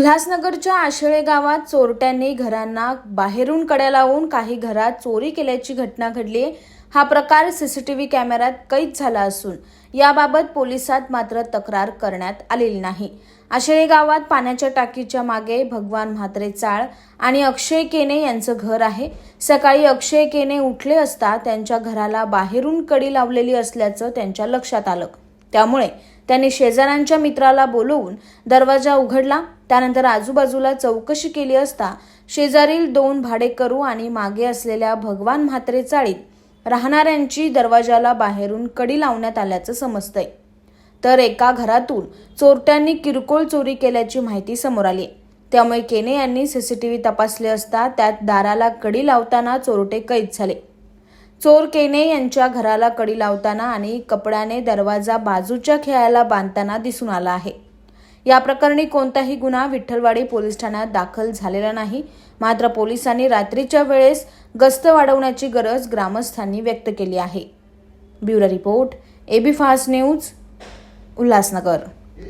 उल्हासनगरच्या आशळे गावात चोरट्यांनी घरांना बाहेरून कड्या लावून काही घरात चोरी केल्याची घटना घडली हा प्रकार सीसीटीव्ही कॅमेऱ्यात कैद झाला असून याबाबत पोलिसात मात्र तक्रार करण्यात आलेली नाही. आशळे गावात पाण्याच्या टाकीच्या मागे भगवान म्हात्रे चाळ आणि अक्षय केने यांचं घर आहे. सकाळी अक्षय केने उठले असता त्यांच्या घराला बाहेरून कडी लावलेली असल्याचं त्यांच्या लक्षात आलं. त्यामुळे त्यांनी शेजाऱ्यांच्या मित्राला बोलवून दरवाजा उघडला. त्यानंतर आजूबाजूला चौकशी केली असता शेजारील दोन भाडेकरू आणि मागे असलेल्या भगवान म्हात्रे चाळीत राहणाऱ्यांची दरवाजाला बाहेरून कडी लावण्यात आल्याचं समजतंय. तर एका घरातून चोरट्यांनी किरकोळ चोरी केल्याची माहिती समोर आली. त्यामुळे केने यांनी सीसीटीव्ही तपासले असता त्यात दाराला कडी लावताना चोरटे कैद झाले. चोर केने यांच्या घराला कडी लावताना आणि कपड्याने दरवाजा बाजूच्या खेळायला बांधताना दिसून आला आहे. या प्रकरणी कोणताही गुन्हा विठ्ठलवाडी पोलीस ठाण्यात दाखल झालेला नाही. मात्र पोलिसांनी रात्रीच्या वेळेस गस्त वाढवण्याची गरज ग्रामस्थांनी व्यक्त केली आहे. Bureau report AB fast news Ulhasnagar.